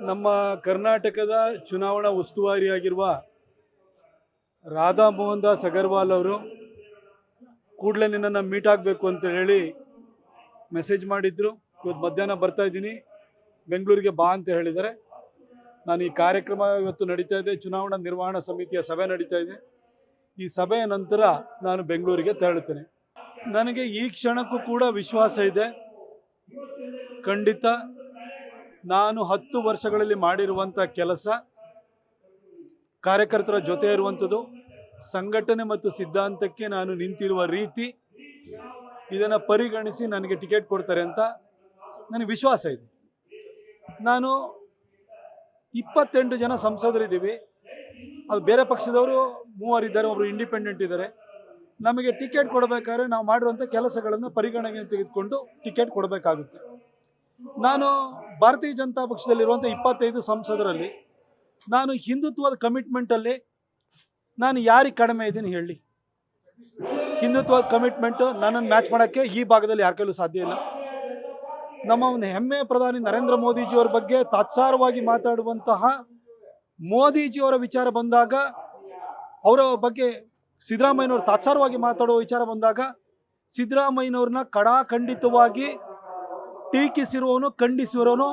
ನಮ್ಮ ಕರ್ನಾಟಕದ ಚುನಾವಣಾ ಉಸ್ತುವಾರಿಯಾಗಿರುವ ರಾಧಾ ಮೋಹನ್ ದಾಸ್ ಅಗರ್ವಾಲ್ ಅವರು ಕೂಡಲೇ ನಿನ್ನನ್ನು ಮೀಟ್ ಆಗಬೇಕು ಅಂತ ಹೇಳಿ ಮೆಸೇಜ್ ಮಾಡಿದ್ರು. ಇವತ್ತು ಮಧ್ಯಾಹ್ನ ಬರ್ತಾ ಇದ್ದೀನಿ. ಬೆಂಗಳೂರಿಗೆ ಬಾ ಅಂತ ಹೇಳಿದ್ದಾರೆ. ನಾನು ಈ ಕಾರ್ಯಕ್ರಮ ಇವತ್ತು ನಡೀತಾ ಇದೆ. ಚುನಾವಣಾ ನಿರ್ವಹಣಾ ಸಮಿತಿಯ ಸಭೆ ನಡೀತಾ ಇದೆ. ಈ ಸಭೆಯ ನಂತರ ನಾನು ಬೆಂಗಳೂರಿಗೆ ತೆರಳುತ್ತೇನೆ. ನನಗೆ ಈ ಕ್ಷಣಕ್ಕೂ ಕೂಡ ವಿಶ್ವಾಸ ಇದೆ. ಖಂಡಿತ ನಾನು ಹತ್ತು ವರ್ಷಗಳಲ್ಲಿ ಮಾಡಿರುವಂಥ ಕೆಲಸ ಕಾರ್ಯಕರ್ತರ ಜೊತೆ ಇರುವಂಥದ್ದು, ಸಂಘಟನೆ ಮತ್ತು ಸಿದ್ಧಾಂತಕ್ಕೆ ನಾನು ನಿಂತಿರುವ ರೀತಿ ಇದನ್ನು ಪರಿಗಣಿಸಿ ನನಗೆ ಟಿಕೆಟ್ ಕೊಡ್ತಾರೆ ಅಂತ ನನಗೆ ವಿಶ್ವಾಸ ಇದೆ. ನಾನು ಇಪ್ಪತ್ತೆಂಟು ಜನ ಸಂಸದರಿದ್ದೀವಿ. ಅದು ಬೇರೆ ಪಕ್ಷದವರು ಮೂವರಿದ್ದಾರೆ ಒಬ್ಬರು ಇಂಡಿಪೆಂಡೆಂಟ್ ಇದ್ದಾರೆ. ನಮಗೆ ಟಿಕೆಟ್ ಕೊಡಬೇಕಾದ್ರೆ ನಾವು ಮಾಡಿರುವಂಥ ಕೆಲಸಗಳನ್ನು ಪರಿಗಣನೆಗೆ ತೆಗೆದುಕೊಂಡು ಟಿಕೆಟ್ ಕೊಡಬೇಕಾಗುತ್ತೆ. ನಾನು ಭಾರತೀಯ ಜನತಾ ಪಕ್ಷದಲ್ಲಿರುವಂಥ ಇಪ್ಪತ್ತೈದು ಸಂಸದರಲ್ಲಿ, ನಾನು ಹಿಂದುತ್ವದ ಕಮಿಟ್ಮೆಂಟಲ್ಲಿ ನಾನು ಯಾರಿಗೆ ಕಡಿಮೆ ಇದ್ದೀನಿ ಹೇಳಿ. ಹಿಂದುತ್ವದ ಕಮಿಟ್ಮೆಂಟು ನನ್ನನ್ನು ಮ್ಯಾಚ್ ಮಾಡೋಕ್ಕೆ ಈ ಭಾಗದಲ್ಲಿ ಯಾರ ಕೈಲೂ ಸಾಧ್ಯ ಇಲ್ಲ. ನಮ್ಮ ಒಂದು ಹೆಮ್ಮೆಯ ಪ್ರಧಾನಿ ನರೇಂದ್ರ ಮೋದಿಜಿಯವರ ಬಗ್ಗೆ ತಾತ್ಸಾರವಾಗಿ ಮಾತಾಡುವಂತಹ ಮೋದಿಜಿಯವರ ವಿಚಾರ ಬಂದಾಗ, ಅವರ ಬಗ್ಗೆ ಸಿದ್ದರಾಮಯ್ಯನವರು ತಾತ್ಸಾರವಾಗಿ ಮಾತಾಡುವ ವಿಚಾರ ಬಂದಾಗ, ಸಿದ್ದರಾಮಯ್ಯನವ್ರನ್ನ ಕಡಾಖಂಡಿತವಾಗಿ ಟೀಕಿಸಿರುವವನು ಖಂಡಿಸಿರುವನು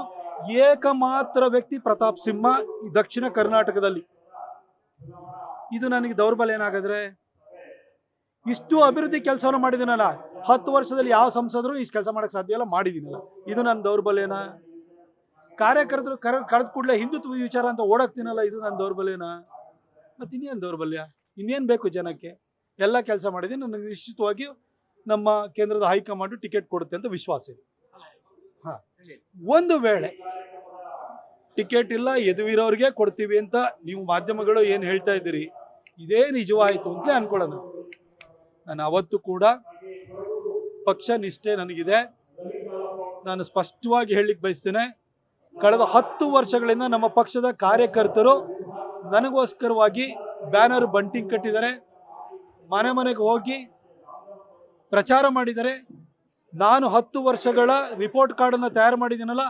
ಏಕಮಾತ್ರ ವ್ಯಕ್ತಿ ಪ್ರತಾಪ್ ಸಿಂಹ ದಕ್ಷಿಣ ಕರ್ನಾಟಕದಲ್ಲಿ. ಇದು ನನಗೆ ದೌರ್ಬಲ್ಯ ಏನಾಗಿದ್ರೆ, ಇಷ್ಟು ಅಭಿವೃದ್ಧಿ ಕೆಲಸವನ್ನು ಮಾಡಿದ್ದೀನಲ್ಲ, ಹತ್ತು ವರ್ಷದಲ್ಲಿ ಯಾವ ಸಂಸದರು ಇಷ್ಟು ಕೆಲಸ ಮಾಡೋಕ್ಕೆ ಸಾಧ್ಯ ಇಲ್ಲ, ಮಾಡಿದ್ದೀನಲ್ಲ. ಇದು ನನ್ನ ದೌರ್ಬಲ್ಯನ? ಕಾರ್ಯಕರ್ತರು ಕರ ಕಳೆದ ಕೂಡಲೇ ಹಿಂದುತ್ವ ವಿಚಾರ ಅಂತ ಓಡಾಕ್ತೀನಲ್ಲ, ಇದು ನನ್ನ ದೌರ್ಬಲ್ಯನ? ಮತ್ತು ಇನ್ನೇನು ದೌರ್ಬಲ್ಯ? ಇನ್ನೇನು ಬೇಕು ಜನಕ್ಕೆ? ಎಲ್ಲ ಕೆಲಸ ಮಾಡಿದ್ದೀನಿ ನನಗೆ ನಿಶ್ಚಿತವಾಗಿ ನಮ್ಮ ಕೇಂದ್ರದ ಹೈಕಮಾಂಡು ಟಿಕೆಟ್ ಕೊಡುತ್ತೆ ಅಂತ ವಿಶ್ವಾಸ ಇದೆ. ಒಂದು ವೇಳೆ ಟಿಕೆಟ್ ಇಲ್ಲ, ಎದುವಿರೋರಿಗೆ ಕೊಡ್ತೀವಿ ಅಂತ ನೀವು ಮಾಧ್ಯಮಗಳು ಏನು ಹೇಳ್ತಾ ಇದ್ದೀರಿ? ಇದೇ ನಿಜವಾಯಿತು ಅಂತಲೇ ಅನ್ಕೊಳ್ಳೋಣ. ನಾನು ಅವತ್ತು ಕೂಡ ಪಕ್ಷ ನಿಷ್ಠೆ ನನಗಿದೆ. ನಾನು ಸ್ಪಷ್ಟವಾಗಿ ಹೇಳಲಿಕ್ಕೆ ಬಯಸ್ತೇನೆ, ಕಳೆದ ಹತ್ತು ವರ್ಷಗಳಿಂದ ನಮ್ಮ ಪಕ್ಷದ ಕಾರ್ಯಕರ್ತರು ನನಗೋಸ್ಕರವಾಗಿ ಬ್ಯಾನರ್ ಬಂಟಿಂಗ್ ಕಟ್ಟಿದ್ದಾರೆ. ಮನೆ ಮನೆಗೆ ಹೋಗಿ ಪ್ರಚಾರ ಮಾಡಿದ್ದಾರೆ. ನಾನು ಹತ್ತು ವರ್ಷಗಳ ರಿಪೋರ್ಟ್ ಕಾರ್ಡನ್ನು ತಯಾರು ಮಾಡಿದ್ದೀನಲ್ಲ,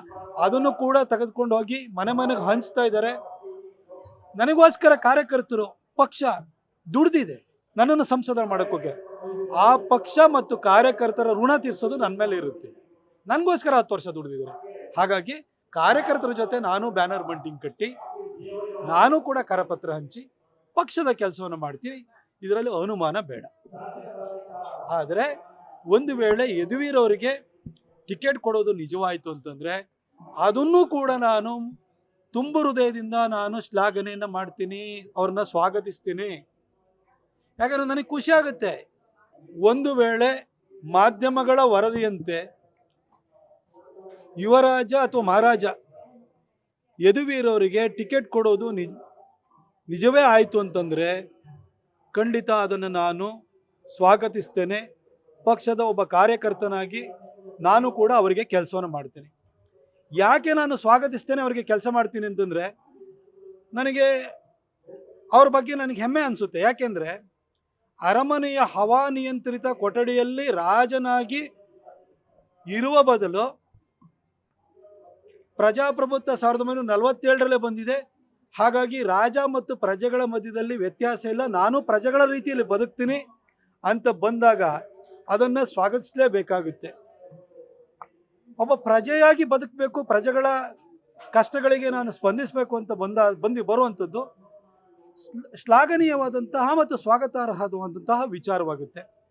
ಅದನ್ನು ಕೂಡ ತೆಗೆದುಕೊಂಡು ಹೋಗಿ ಮನೆ ಮನೆಗೆ ಹಂಚ್ತಾ ಇದ್ದಾರೆ. ನನಗೋಸ್ಕರ ಕಾರ್ಯಕರ್ತರು, ಪಕ್ಷ ದುಡ್ದಿದೆ, ನನ್ನನ್ನು ಸಂಸದ ಮಾಡೋಕ್ಕೋಗೆ ಆ ಪಕ್ಷ ಮತ್ತು ಕಾರ್ಯಕರ್ತರ ಋಣ ತೀರಿಸೋದು ನನ್ನ ಮೇಲೆ ಇರುತ್ತೆ. ನನಗೋಸ್ಕರ ಹತ್ತು ವರ್ಷ ದುಡ್ದಿದ್ದಾರೆ. ಹಾಗಾಗಿ ಕಾರ್ಯಕರ್ತರ ಜೊತೆ ನಾನು ಬ್ಯಾನರ್ ಬಂಟಿಂಗ್ ಕಟ್ಟಿ, ನಾನು ಕೂಡ ಕರಪತ್ರ ಹಂಚಿ, ಪಕ್ಷದ ಕೆಲಸವನ್ನು ಮಾಡ್ತೀನಿ. ಇದರಲ್ಲಿ ಅನುಮಾನ ಬೇಡ. ಆದರೆ ಒಂದು ವೇಳೆ ಯದುವೀರವರಿಗೆ ಟಿಕೆಟ್ ಕೊಡೋದು ನಿಜವಾಯಿತು ಅಂತಂದರೆ ಅದನ್ನು ಕೂಡ ನಾನು ತುಂಬು ಹೃದಯದಿಂದ ನಾನು ಶ್ಲಾಘನೆಯನ್ನು ಮಾಡ್ತೀನಿ, ಅವ್ರನ್ನ ಸ್ವಾಗತಿಸ್ತೀನಿ. ಯಾಕಂದ್ರೆ ನನಗೆ ಖುಷಿ ಆಗುತ್ತೆ. ಒಂದು ವೇಳೆ ಮಾಧ್ಯಮಗಳ ವರದಿಯಂತೆ ಯುವರಾಜ ಅಥವಾ ಮಹಾರಾಜ ಯದುವೀರವರಿಗೆ ಟಿಕೆಟ್ ಕೊಡೋದು ನಿಜ ನಿಜವೇ ಆಯಿತು ಅಂತಂದರೆ ಖಂಡಿತ ಅದನ್ನು ನಾನು ಸ್ವಾಗತಿಸ್ತೇನೆ. ಪಕ್ಷದ ಒಬ್ಬ ಕಾರ್ಯಕರ್ತನಾಗಿ ನಾನು ಕೂಡ ಅವರಿಗೆ ಕೆಲಸವನ್ನು ಮಾಡ್ತೀನಿ. ಯಾಕೆ ನಾನು ಸ್ವಾಗತಿಸ್ತೇನೆ ಅವರಿಗೆ ಕೆಲಸ ಮಾಡ್ತೀನಿ ಅಂತಂದರೆ, ನನಗೆ ಅವ್ರ ಬಗ್ಗೆ ನನಗೆ ಹೆಮ್ಮೆ ಅನಿಸುತ್ತೆ. ಯಾಕೆಂದರೆ, ಅರಮನೆಯ ಹವಾನಿಯಂತ್ರಿತ ಕೊಠಡಿಯಲ್ಲಿ ರಾಜನಾಗಿ ಇರುವ ಬದಲು ಪ್ರಜಾಪ್ರಭುತ್ವ ಸಾವಿರದ ಒಂಬೈನೂರ ನಲವತ್ತೇಳರಲ್ಲೇ ಬಂದಿದೆ. ಹಾಗಾಗಿ ರಾಜ ಮತ್ತು ಪ್ರಜೆಗಳ ಮಧ್ಯದಲ್ಲಿ ವ್ಯತ್ಯಾಸ ಇಲ್ಲ. ನಾನು ಪ್ರಜೆಗಳ ರೀತಿಯಲ್ಲಿ ಬದುಕ್ತೀನಿ ಅಂತ ಬಂದಾಗ ಅದನ್ನು ಸ್ವಾಗತಿಸಲೇಬೇಕಾಗುತ್ತೆ. ಒಬ್ಬ ಪ್ರಜೆಯಾಗಿ ಬದುಕಬೇಕು, ಪ್ರಜೆಗಳ ಕಷ್ಟಗಳಿಗೆ ನಾನು ಸ್ಪಂದಿಸಬೇಕು ಅಂತ ಬಂದ, ಬಂದು ಬರುವಂಥದ್ದು ಶ್ಲ- ಶ್ಲಾಘನೀಯವಾದಂತಹ ಮತ್ತು ಸ್ವಾಗತಾರ್ಹವಾದಂತಹ ವಿಚಾರವಾಗುತ್ತೆ.